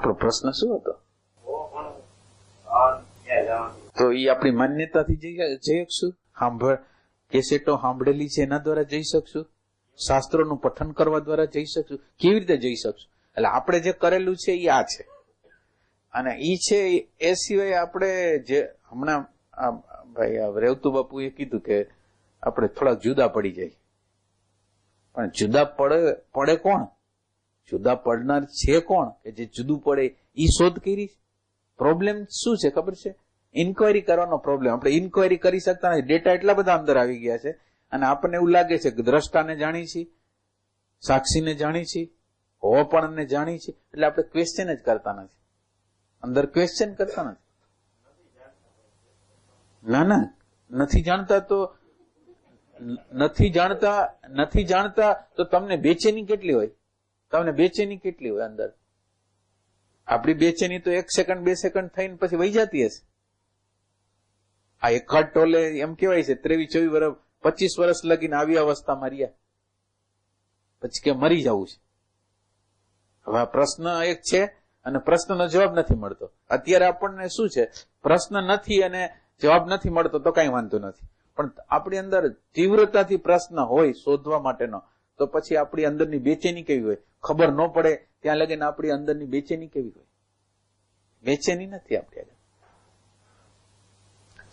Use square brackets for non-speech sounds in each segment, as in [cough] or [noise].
આપણો પ્રશ્ન શું હતો? તો એ આપણી માન્યતાથી જઈ જઈ શકશું? સાંભળ કેસેટો સાંભળેલી છે એના દ્વારા જઈ શકશું? શાસ્ત્રોનું પઠન કરવા દ્વારા જઈ શકશું? કેવી રીતે જઈ શકશું? એટલે આપણે જે કરેલું છે એ આ છે. અને એ છે એ સિવાય આપણે જે હમણાં ભાઈ રેવતુ બાપુએ કીધું કે આપણે થોડાક જુદા પડી જાય પણ જુદા પડે પડે કોણ? જુદા પડનાર છે કોણ કે જે જુદું પડે એ શોધ કરી પ્રોબ્લેમ શું છે ખબર છે? ઇન્કવાયરી કરવાનો પ્રોબ્લેમ આપણે ઇન્કવાયરી કરી શકતા નથી. ડેટા એટલા બધા અંદર આવી ગયા છે અને આપણને એવું લાગે છે કે દ્રષ્ટાને જાણી છીએ સાક્ષીને જાણી છીએ હોવાપણને જાણી છીએ એટલે આપણે ક્વેશ્ચન જ કરતા નથી. અંદર ક્વેશ્ચન કરતા નથી. ના ના. નથી જાણતા તો, નથી જાણતા નથી જાણતા તો તમને બેચેની કેટલી હોય? તમને બેચેની કેટલી હોય અંદર? આપણી બેચેની તો એક સેકન્ડ બે સેકન્ડ થઈને પછી વહી જતી હશે. આ એકાદ ટોલે એમ કેવાય છે, ત્રેવીસ, ચોવીસ વર્ષ પચીસ વર્ષ લગીને આવી અવસ્થામાં રહ્યા. પછી કે મરી જવું છે. હવે પ્રશ્ન એક છે અને પ્રશ્નનો જવાબ નથી મળતો. અત્યારે આપણને શું છે? પ્રશ્ન નથી અને જવાબ નથી મળતો તો કઈ વાંધો નથી. પણ આપણી અંદર તીવ્રતાથી પ્રશ્ન હોય શોધવા માટેનો તો પછી આપણી અંદરની બેચેની કેવી હોય? ખબર ન પડે, ત્યાં લગીને આપણી અંદરની બેચેની કેવી હોય? બેચેની નથી આપણી આગળ.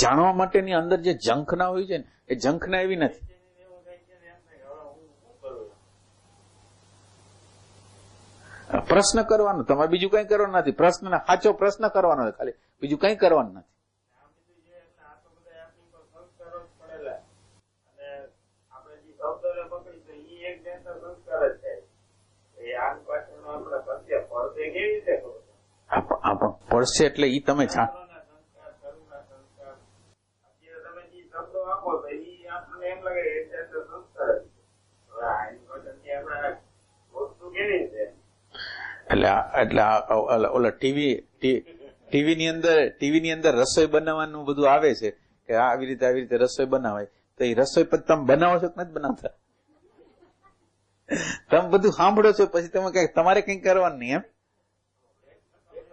જાણવા માટેની અંદર જે ઝંખના હોય છે ને, એ ઝંખના એવી નથી. પ્રશ્ન કરવાનો, તમારે બીજું કઈ કરવાનું નથી. પ્રશ્ન સાચો પ્રશ્ન કરવાનો ખાલી. બીજું કઈ કરવાનું નથી આ પણ- આ પણ પડશે એટલે ઈ તમે છા એટલે એટલે ઓલા- ઓલા ટીવી ટીવી ની અંદર ટીવી ની અંદર રસોઈ બનાવવાનું બધું આવે છે કે આવી રીતે આવી રીતે રસોઈ બનાવાય. તો એ રસોઈ પછી તમે બનાવો છો કે નથી બનાવતા? તમે બધું સાંભળો છો પછી તમે કઈ તમારે કઈ કરવાનું નહીં એમ?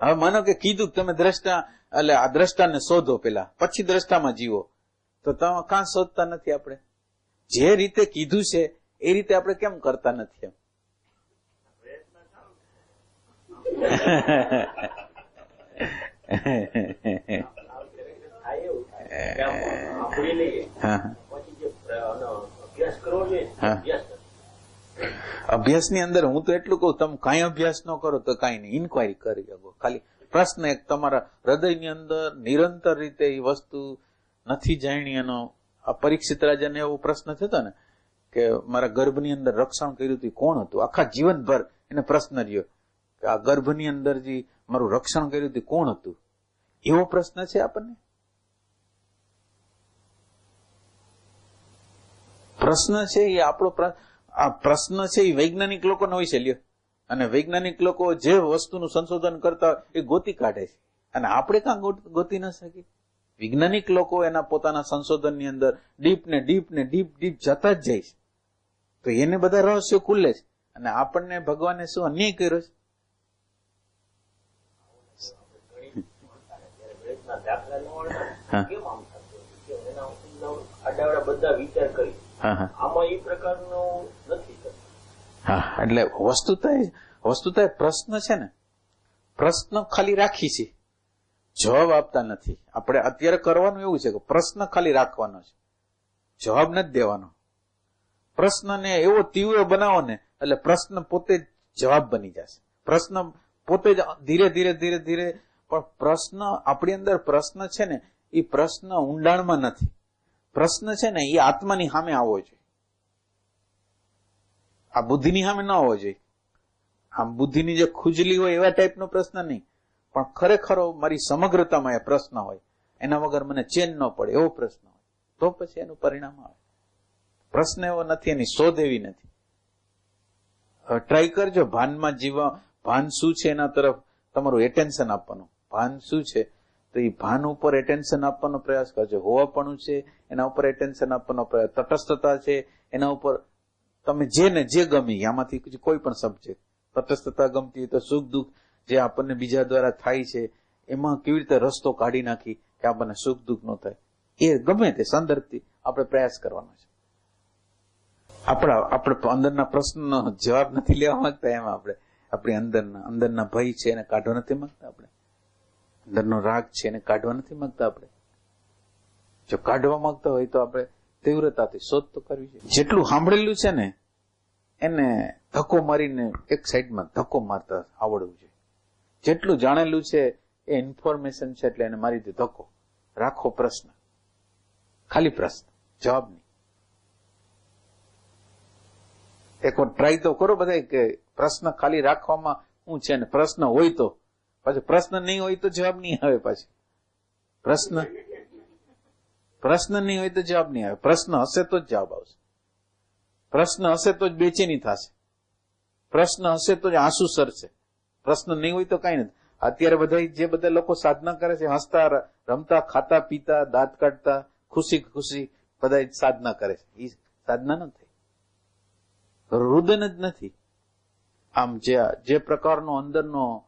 હવે માનો કે કીધું તમે દ્રષ્ટા એટલે આ દ્રષ્ટાને શોધો પેલા પછી દ્રષ્ટામાં જીવો. તો તમે કાં શોધતા નથી આપણે? જે રીતે કીધું છે એ રીતે આપણે કેમ કરતા નથી એમ? હા પછી જે પ્ર- આનો અભ્યાસ કરવો જોઈએ ને, હા. અભ્યાસ નથી. અભ્યાસની અંદર હું તો એટલું કહું, તમે કાંઈ અભ્યાસ ન કરો તો કાંઈ નહીં. ઇન્કવાયરી કરી શકો. ખાલી પ્રશ્ન એક, તમારા હૃદયની અંદર નિરંતર રીતે એ વસ્તુ નથી જાણી એનો, આ પરીક્ષિત રાજાને એવો પ્રશ્ન થતો ને, કે મારા ગર્ભની અંદર રક્ષણ કર્યું હતું કોણ હતું? આખા જીવનભર એને પ્રશ્ન રહ્યો કે આ ગર્ભની અંદર જે મારું રક્ષણ કર્યું હતું કોણ હતું? એવો પ્રશ્ન છે આપણને? પ્રશ્ન છે એ આપણો આ પ્રશ્ન છે એ વૈજ્ઞાનિક લોકોનો હોય છે લ્યો. અને વૈજ્ઞાનિક લોકો જે વસ્તુનું સંશોધન કરતા હોય એ ગોતી કાઢે છે. અને આપણે કાં ગોત- ગોતી ન શકીએ? વૈજ્ઞાનિક લોકો એના પોતાના સંશોધનની અંદર ડીપ ને ડીપ ને ડીપ ડીપ જતા જ જાય છે. તો એને બધા રહસ્યો ખુલે છે. અને આપણને ભગવાને શું અન્યાય કર્યો છે? આમ બધા વિચાર કરી એ પ્રકારનું એટલે વસ્તુતા વસ્તુતા પ્રશ્ન છે ને. પ્રશ્ન ખાલી રાખી છે. જવાબ આપતા નથી. આપણે અત્યારે કરવાનું એવું છે કે પ્રશ્ન ખાલી રાખવાનો છે. જવાબ નથી દેવાનો. પ્રશ્નને એવો તીવ્ર બનાવો ને, એટલે પ્રશ્ન પોતે જ જવાબ બની જશે. પ્રશ્ન પોતે જ ધીરે ધીરે ધીરે ધીરે, પણ પ્રશ્ન આપણી અંદર પ્રશ્ન છે ને, એ પ્રશ્ન ઊંડાણમાં નથી. પ્રશ્ન છે ને એ આત્માની સામે આવવો જોઈએ. આ બુદ્ધિની સામે ન હોવો જોઈએ. આમ બુદ્ધિની જે ખુજલી હોય એવા ટાઈપનો પ્રશ્ન નહીં. પણ ખરેખરો મારી સમગ્રતામાં એ પ્રશ્ન હોય. એના વગર મને ચેન ન પડે એવો પ્રશ્ન હોય. તો પછી એનું પરિણામ આવે. પ્રશ્ન એવો નથી, એની શોધ એવી નથી. ટ્રાય કરજો. ભાનમાં જીવવા ભાન શું છે એના તરફ તમારું એટેન્શન આપવાનું. ભાન શું છે? તો એ ભાન ઉપર એટેન્શન આપવાનો પ્રયાસ કરજો. હોવાપણું છે, એના ઉપર એટેન્શન આપવાનો પ્રયાસ. તટસ્થતા છે, એના ઉપર તમે જે ને જે ગમે આમાંથી કોઈ પણ સબ્જેક્ટ તટસ્થતા ગમતી હોય તો સુખ દુઃખ જે આપણને બીજા દ્વારા થાય છે, એમાં કેવી રીતે રસ્તો કાઢી નાખી કે આપણને સુખ દુઃખ ન થાય? એ ગમે તે સંદર્ભથી આપણે પ્રયાસ કરવાનો છે. આપણા, આપણે અંદરના પ્રશ્નનો જવાબ નથી લેવા માંગતા એમાં આપણે. આપણી અંદરના અંદરના ભય છે એને કાઢવા નથી માંગતા આપણે. અંદરનો રાગ છે એને કાઢવા નથી માંગતા આપણે. જો કાઢવા માંગતા હોય તો આપણે તીવ્રતાથી શોધ તો કરવી છે. જેટલું સાંભળેલું છે ને એને ધક્કો મારીને એક સાઈડમાં ધક્કો મારતા આવડવું છે જેટલું જાણેલું છે એ ઇન્ફોર્મેશન છે એટલે એને મારી દે ધક્કો. રાખો પ્રશ્ન. ખાલી પ્રશ્ન. જવાબ નહીં. એક વાર ટ્રાય તો કરો બધા કે પ્રશ્ન ખાલી રાખવામાં શું છે ને પ્રશ્ન હોય તો. પાછો પ્રશ્ન નહીં હોય તો જવાબ નહીં આવે પાછી. પ્રશ્ન. પ્રશ્ન નહીં હોય તો જવાબ નહીં આવે. પ્રશ્ન હશે તો જ જવાબ આવશે. પ્રશ્ન હશે તો જ બેચેની થશે. પ્રશ્ન હશે તો જ આંસુ સરશે. પ્રશ્ન નહીં હોય તો કઈ નથી. અત્યારે બધા જે બધા લોકો સાધના કરે છે, હસતા રમતા, ખાતા, પીતા, દાંત કાઢતા, ખુશી ખુશી, બધા સાધના કરે છે. એ સાધના નથી રુદન જ નથી. આમ જે જે પ્રકારનો અંદરનો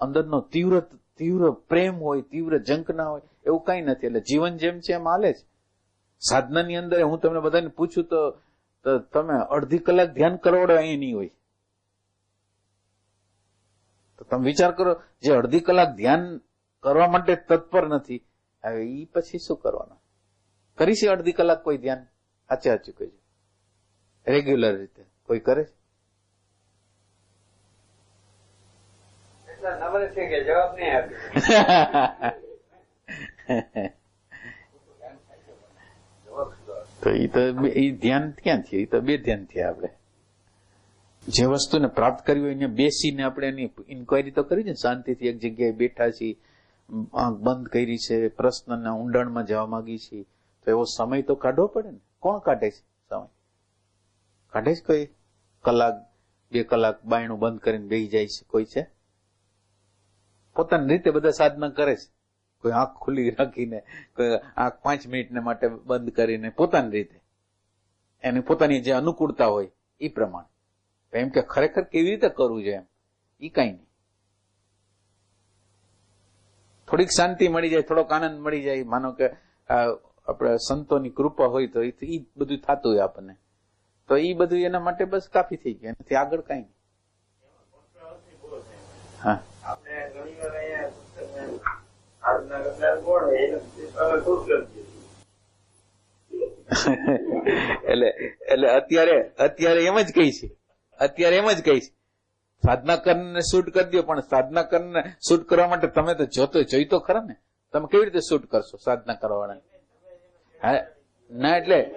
અંદરનો તીવ્ર તીવ્ર પ્રેમ હોય, તીવ્ર જંકના હોય, એવું કઈ નથી. એટલે જીવન જેમ છે એમ હાલે છે સાધનાની અંદર હું તમને બધાને પૂછું તો તો તમે અડધી કલાક ધ્યાન કરવડો અહીં નહીં હોય. તો તમે વિચાર કરો જે અડધી કલાક ધ્યાન કરવા માટે તત્પર નથી હવે એ પછી શું કરવાનું? કરી છે અડધી કલાક કોઈ ધ્યાન? સાચે સાચું કહેજો રેગ્યુલર રીતે. કોઈ કરે છે? જવાબ નહીં આપ્યો [laughs] તો એ તો એ ધ્યાન ક્યાં થયું? એ તો બે ધ્યાન થયા આપણે. જે વસ્તુને પ્રાપ્ત કરી હોય એને બેસીને આપણે એની ઇન્કવાયરી તો કરી છે શાંતિથી એક જગ્યાએ બેઠા છીએ, આંખ બંધ કરી છે, પ્રશ્નના ઊંડાણમાં જવા માંગી છીએ તો એવો સમય તો કાઢવો પડે ને. કોણ કાઢે છે સમય? કાઢે છે કોઈ? કલાક, બે કલાક બાયણું બંધ કરીને બેસી જાય છે કોઈ છે? પોતાની રીતે બધા સાધના કરે છે. કોઈ આંખ ખુલ્લી રાખીને, કોઈ આંખ પાંચ મિનિટને માટે બંધ કરીને પોતાની રીતે. એને પોતાની જે અનુકૂળતા હોય એ પ્રમાણે. એમ કે ખરેખર કેવી રીતે કરવું છે એમ? એ કઈ નહીં. થોડીક શાંતિ મળી જાય, થોડોક આનંદ મળી જાય. માનો કે આપણે સંતોની કૃપા હોય તો એ બધું થતું હોય આપણને. તો એ બધું એના માટે બસ કાફી થઈ ગયા. એનાથી આગળ કઈ નહીં. હા. આપણે અહીંયા પુસ્તકમાં આજના કરનાર કોણ હોય એને તમે ખુશ કરી દીધું. એટલે એટલે અત્યારે અત્યારે એમ જ કહી છે. અત્યારે એમ જ કહી છે. સાધના કરને શૂટ કરી દો, પણ સાધના કરને શૂટ કરવા માટે તમે તો જોતો જોઈ તો ખરા ને? તમે કેવી રીતે શૂટ કરશો સાધના કરવાવાળા હા? ના એટલે,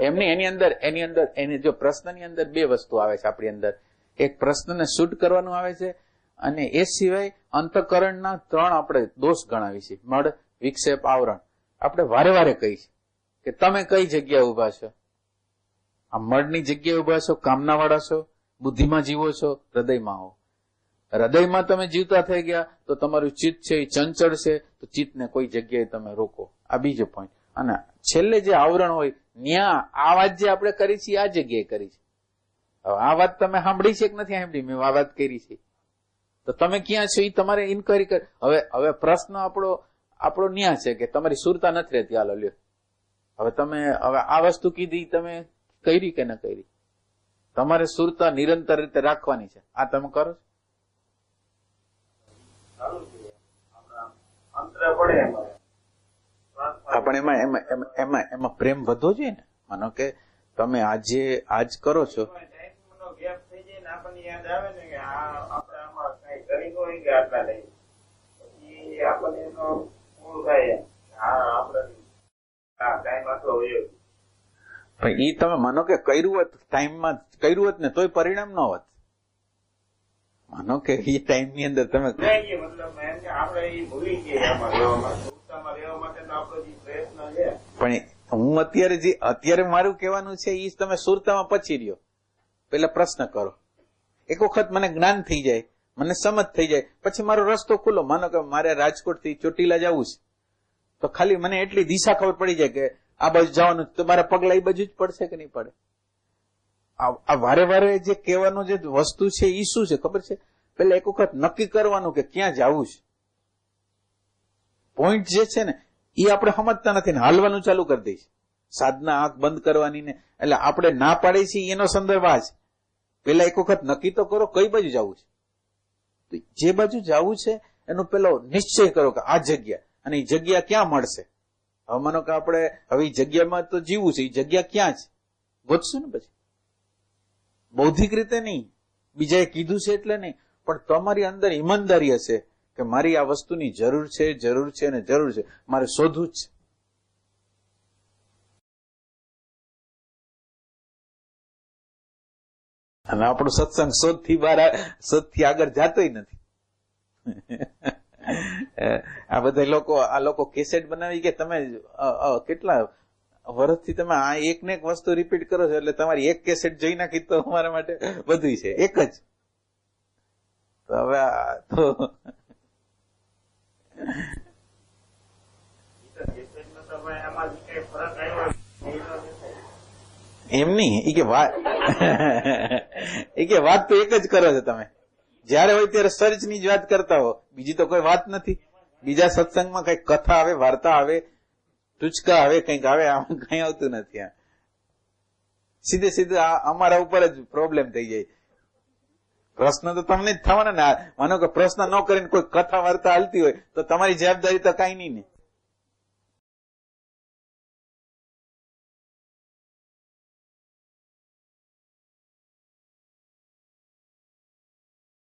એમની, એની અંદર એની અંદર, એની જો પ્રશ્નની અંદર બે વસ્તુ આવે છે આપણી અંદર. એક પ્રશ્નને શૂટ કરવાનું આવે છે અને એ સિવાય અંતકરણના ત્રણ આપણે દોષ ગણાવી છે. મળ, વિક્ષેપ, આવરણ. આપણે વારે વારે કહી છે કે તમે કઈ જગ્યાએ ઊભા છો? આ મળની જગ્યાએ ઊભા છો કામના વાળા છો, બુદ્ધિમાં જીવો છો, હૃદયમાં હો. હૃદયમાં તમે જીવતા થઈ ગયા તો તમારું ચિત્ત છે એ ચંચળ છે, તો ચિત્તને કોઈ જગ્યાએ તમે રોકો. આ બીજો પોઈન્ટ અને છેલ્લે જે આવરણ હોય, ન્યા આ વાત જે આપણે કરી છે આ જગ્યાએ કરી છે. હવે આ વાત તમે સાંભળી છે કે નથી સાંભળી? મેં આ વાત કરી છે. તો તમે ક્યાં છો એ તમારે ઇન્કવાયરી કર હવે હવે પ્રશ્ન આપણો આપણો ન્યા છે કે તમારી સુરતા નથી રહેતી. હાલો લ્યો. હવે તમે હવે આ વસ્તુ કીધી તમે કરી કે ન કરી? તમારે સુરતા નિરંતર રીતે રાખવાની છે. આ તમે કરો છો? પણ એમાં એમાં એમાં- એમાં એમાં પ્રેમ વધવો જોઈએ ને? માનો કે તમે આજે આજ કરો છો. ગેપ થઈ જાય ને આપણને યાદ આવે ને કે આ આપણે આમાં કઈ કરી હોય કે આટલા લઈ પછી આપણને એનો મૂળ થાય હા આપણે હા ટાઈમ આટલો હોય પણ એ તમે માનો કે કર્યું હોત ટાઈમમાં કર્યું હોત ને તોય પરિણામ ન હોત. માનો કે એ ટાઈમની અંદર તમે પણ હું અત્યારે જે અત્યારે મારું કહેવાનું છે એ તમે સુરતામાં પછી રહ્યો પેલા પ્રશ્ન કરો. એક વખત મને જ્ઞાન થઈ જાય. મને સમજ થઈ જાય. પછી મારો રસ્તો ખુલ્લો. માનો કે મારે રાજકોટથી ચોટીલા જવું છે. તો ખાલી મને એટલી દિશા ખબર પડી જાય કે આ બાજુ જવાનું તો મારા પગલા એ બાજુ જ પડશે કે નહીં પડે? આ વારે વારે જે કહેવાનું જે વસ્તુ છે એ શું છે? ખબર છે? પેલા એક વખત નક્કી કરવાનું કે ક્યાં જવું છે. પોઈન્ટ જે છે ને એ આપણે સમજતા નથી ને હાલવાનું ચાલુ કરી દઈશ. સાધના આંખ બંધ કરવાની ને. એટલે આપણે ના પાડીએ છીએ એનો સંદર્ભ આ છે. પેલા એક વખત નક્કી તો કરો, કઈ બાજુ જવું છે? જે બાજુ જવું છે, એનો પેલો નિશ્ચય કરો કે આ જગ્યા, અને એ જગ્યા ક્યાં મળશે? હવે માનો કે આપણે, હવે જગ્યામાં તો જીવવું છે એ જગ્યા ક્યાં છે? ગોતશું ને પછી? બૌદ્ધિક રીતે નહીં. બીજાએ કીધું છે એટલે નહીં. પણ તમારી અંદર ઈમાનદારી હશે કે મારી આ વસ્તુની જરૂર છે જરૂર છે અને જરૂર છે. મારે શોધવું જ છે. અને આપણો સત્સંગ શોધથી બહાર શોધથી આગળ જાતોય નથી. આ બધા લોકો, આ લોકો કેસેટ બનાવી કે તમે કેટલા વર્ષથી તમે આ એક ને એક વસ્તુ રિપીટ કરો છો? એટલે તમારી એક કેસેટ જોઈ નાખી તો અમારા માટે બધું છે. એક જ. તો હવે તો. એમ નહીં. એ કે વાત [laughs] ઈ કે વાત તો એક જ કરો છો તમે. જ્યારે હોય ત્યારે સર્ચની જ વાત કરતા હો. બીજી તો કોઈ વાત નથી. બીજા સત્સંગમાં કઈ કથા આવે, વાર્તા આવે, ટૂચકા આવે, કંઈક આવે, આમ [laughs] કઈ આવતું નથી સીધે સીધું અમારા ઉપર જ પ્રોબ્લેમ થઈ જાય. પ્રશ્ન તો તમને જ થવાના ને માનો કે પ્રશ્ન ન કરીને કોઈ કથા વાર્તા હાલતી હોય, તો તમારી જવાબદારી તો કઈ નહીં ને.